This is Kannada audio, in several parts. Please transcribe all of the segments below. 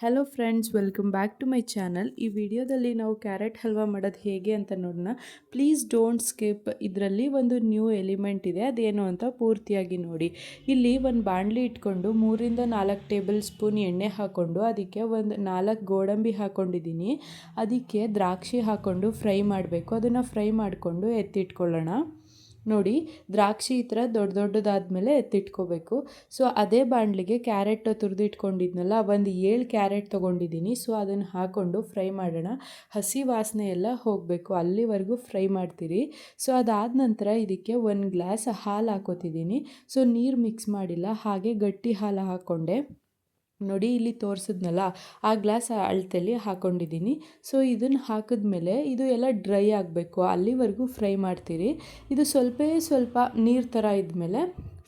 Hello friends welcome back to my channel ಈ ವಿಡಿಯೋದಲ್ಲಿ ನಾವು ಕ್ಯಾರೆಟ್ ಹಲ್ವಾ ಮಾಡೋದು ಹೇಗೆ ಅಂತ ನೋಡೋಣ ಪ್ಲೀಸ್ ಡೋಂಟ್ ಸ್ಕಿಪ್ ಇದರಲ್ಲಿ ಒಂದು ನ್ಯೂ ಎಲಿಮೆಂಟ್ ಇದೆ. ಅದೇನು ಅಂತ ಪೂರ್ತಿಯಾಗಿ ನೋಡಿ. ಇಲ್ಲಿ ಒಂದು ಬಾಣಲಿ ಇಟ್ಕೊಂಡು ಮೂರಿಂದ ನಾಲ್ಕು ಟೇಬಲ್ ಸ್ಪೂನ್ ಎಣ್ಣೆ ಹಾಕ್ಕೊಂಡು ಅದಕ್ಕೆ ಒಂದು ನಾಲ್ಕು ಗೋಡಂಬಿ ಹಾಕ್ಕೊಂಡಿದ್ದೀನಿ ಅದಕ್ಕೆ ದ್ರಾಕ್ಷಿ ಹಾಕ್ಕೊಂಡು ಫ್ರೈ ಮಾಡಬೇಕು. ಅದನ್ನು ಫ್ರೈ ಮಾಡಿಕೊಂಡು ಎತ್ತಿಟ್ಕೊಳ್ಳೋಣ. ನೋಡಿ, ದ್ರಾಕ್ಷಿ ಈ ಥರ ದೊಡ್ಡ ದೊಡ್ಡದಾದ್ಮೇಲೆ ಎತ್ತಿಟ್ಕೋಬೇಕು. ಸೊ, ಅದೇ ಬಾಣಲಿಗೆ ಕ್ಯಾರೆಟ್ ತುರಿದಿಟ್ಕೊಂಡಿದ್ನಲ್ಲ ಒಂದು ಏಳು ಕ್ಯಾರೆಟ್ ತೊಗೊಂಡಿದ್ದೀನಿ. ಸೊ, ಅದನ್ನು ಹಾಕ್ಕೊಂಡು ಫ್ರೈ ಮಾಡೋಣ. ಹಸಿ ವಾಸನೆ ಎಲ್ಲ ಹೋಗಬೇಕು. ಅಲ್ಲಿವರೆಗೂ ಫ್ರೈ ಮಾಡ್ತೀರಿ. ಸೊ, ಅದಾದ ನಂತರ ಇದಕ್ಕೆ ಒಂದು ಗ್ಲಾಸ್ ಹಾಲು ಹಾಕೋತಿದ್ದೀನಿ. ಸೊ, ನೀರು ಮಿಕ್ಸ್ ಮಾಡಿಲ್ಲ, ಹಾಗೆ ಗಟ್ಟಿ ಹಾಲು ಹಾಕ್ಕೊಂಡೆ ನೋಡಿ ಇಲ್ಲಿ ತೋರಿಸಿದ್ನಲ್ಲ, ಆ ಗ್ಲಾಸ್ ಅಳತೆಯಲ್ಲಿ ಹಾಕ್ಕೊಂಡಿದ್ದೀನಿ ಸೊ ಇದನ್ನು ಹಾಕಿದ್ಮೇಲೆ ಇದು ಎಲ್ಲ ಡ್ರೈ ಆಗಬೇಕು. ಅಲ್ಲಿವರೆಗೂ ಫ್ರೈ ಮಾಡ್ತೀರಿ. ಇದು ಸ್ವಲ್ಪ ಸ್ವಲ್ಪ ನೀರು ಥರ ಇದ್ಮೇಲೆ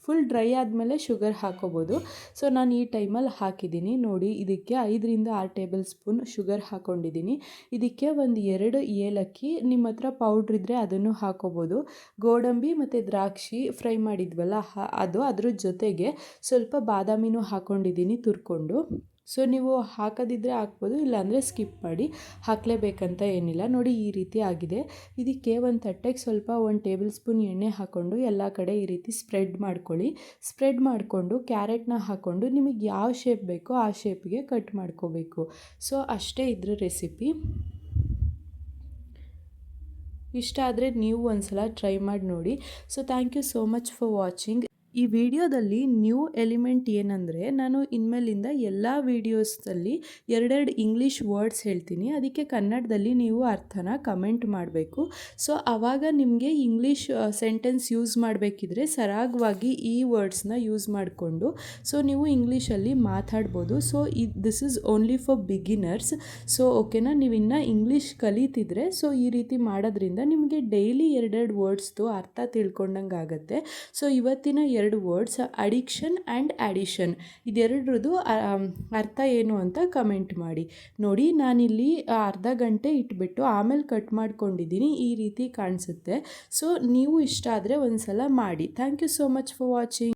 ಫುಲ್ ಡ್ರೈ ಆದಮೇಲೆ ಶುಗರ್ ಹಾಕೋಬೋದು. ಸೊ ನಾನು ಈ ಟೈಮಲ್ಲಿ ಹಾಕಿದ್ದೀನಿ. ನೋಡಿ, ಇದಕ್ಕೆ ಐದರಿಂದ ಆರು ಟೇಬಲ್ ಸ್ಪೂನ್ ಶುಗರ್ ಹಾಕ್ಕೊಂಡಿದ್ದೀನಿ ಇದಕ್ಕೆ ಒಂದು ಎರಡು ಏಲಕ್ಕಿ ನಿಮ್ಮ ಹತ್ರ ಪೌಡ್ರ್ ಇದ್ದರೆ ಅದನ್ನು ಹಾಕೋಬೋದು. ಗೋಡಂಬಿ ಮತ್ತು ದ್ರಾಕ್ಷಿ ಫ್ರೈ ಮಾಡಿದ್ವಲ್ಲ ಅದು ಅದ್ರ ಜೊತೆಗೆ ಸ್ವಲ್ಪ ಬಾದಾಮಿನೂ ಹಾಕ್ಕೊಂಡಿದ್ದೀನಿ ತುರ್ಕೊಂಡು. ಸೊ ನೀವು ಹಾಕೋದಿದ್ರೆ ಹಾಕ್ಬೋದು, ಇಲ್ಲಾಂದರೆ ಸ್ಕಿಪ್ ಮಾಡಿ. ಹಾಕಲೇಬೇಕಂತ ಏನಿಲ್ಲ. ನೋಡಿ ಈ ರೀತಿ ಆಗಿದೆ. ಇದಕ್ಕೆ ಒಂದು ತಟ್ಟೆಗೆ ಸ್ವಲ್ಪ ಒಂದು ಟೇಬಲ್ ಸ್ಪೂನ್ ಎಣ್ಣೆ ಹಾಕ್ಕೊಂಡು ಎಲ್ಲ ಕಡೆ ಈ ರೀತಿ ಸ್ಪ್ರೆಡ್ ಮಾಡ್ಕೊಳ್ಳಿ. ಸ್ಪ್ರೆಡ್ ಮಾಡಿಕೊಂಡು ಕ್ಯಾರೆಟ್ನ ಹಾಕ್ಕೊಂಡು ನಿಮಗೆ ಯಾವ ಶೇಪ್ ಬೇಕೋ ಆ ಶೇಪ್ಗೆ ಕಟ್ ಮಾಡ್ಕೋಬೇಕು. ಸೊ ಅಷ್ಟೇ ಇದ್ರ ರೆಸಿಪಿ. ಇಷ್ಟ ಆದರೆ ನೀವು ಒಂದು ಸಲ ಟ್ರೈ ಮಾಡಿ ನೋಡಿ. So thank you so much for watching. ಈ ವಿಡಿಯೋದಲ್ಲಿ ನ್ಯೂ ಎಲಿಮೆಂಟ್ ಏನಂದರೆ ನಾನು ಇನ್ಮೇಲಿಂದ ಎಲ್ಲ ವೀಡಿಯೋಸಲ್ಲಿ ಎರಡೆರಡು ಇಂಗ್ಲೀಷ್ ವರ್ಡ್ಸ್ ಹೇಳ್ತೀನಿ. ಅದಕ್ಕೆ ಕನ್ನಡದಲ್ಲಿ ನೀವು ಅರ್ಥನ ಕಮೆಂಟ್ ಮಾಡಬೇಕು. ಸೊ ಆವಾಗ ನಿಮಗೆ ಇಂಗ್ಲೀಷ್ ಸೆಂಟೆನ್ಸ್ ಯೂಸ್ ಮಾಡಬೇಕಿದ್ರೆ ಸರಾಗವಾಗಿ ಈ ವರ್ಡ್ಸ್ನ ಯೂಸ್ ಮಾಡಿಕೊಂಡು ಸೊ ನೀವು ಇಂಗ್ಲೀಷಲ್ಲಿ ಮಾತಾಡ್ಬೋದು. So E this is only for beginners so ಓಕೆನಾ ನೀವು ಇನ್ನೂ ಇಂಗ್ಲೀಷ್ ಕಲಿತಿದ್ರೆ ಸೊ ಈ ರೀತಿ ಮಾಡೋದ್ರಿಂದ ನಿಮಗೆ ಡೈಲಿ ಎರಡೆರಡು ವರ್ಡ್ಸ್ದು ಅರ್ಥ ತಿಳ್ಕೊಂಡಂಗೆ ಆಗುತ್ತೆ ಸೊ ಇವತ್ತಿನ ಎರಡು ವರ್ಡ್ಸ್, ಅಡಿಕ್ಷನ್ ಆ್ಯಂಡ್ ಆ್ಯಡಿಷನ್ ಇದೆರಡರದು ಅರ್ಥ ಏನು ಅಂತ ಕಮೆಂಟ್ ಮಾಡಿ. ನೋಡಿ, ನಾನಿಲ್ಲಿ ಅರ್ಧ ಗಂಟೆ ಇಟ್ಬಿಟ್ಟು ಆಮೇಲೆ ಕಟ್ ಮಾಡ್ಕೊಂಡಿದ್ದೀನಿ. ಈ ರೀತಿ ಕಾಣಿಸುತ್ತೆ. ಸೊ, ನೀವು ಇಷ್ಟ ಆದರೆ ಒಂದು ಸಲ ಮಾಡಿ. Thank you so much for watching.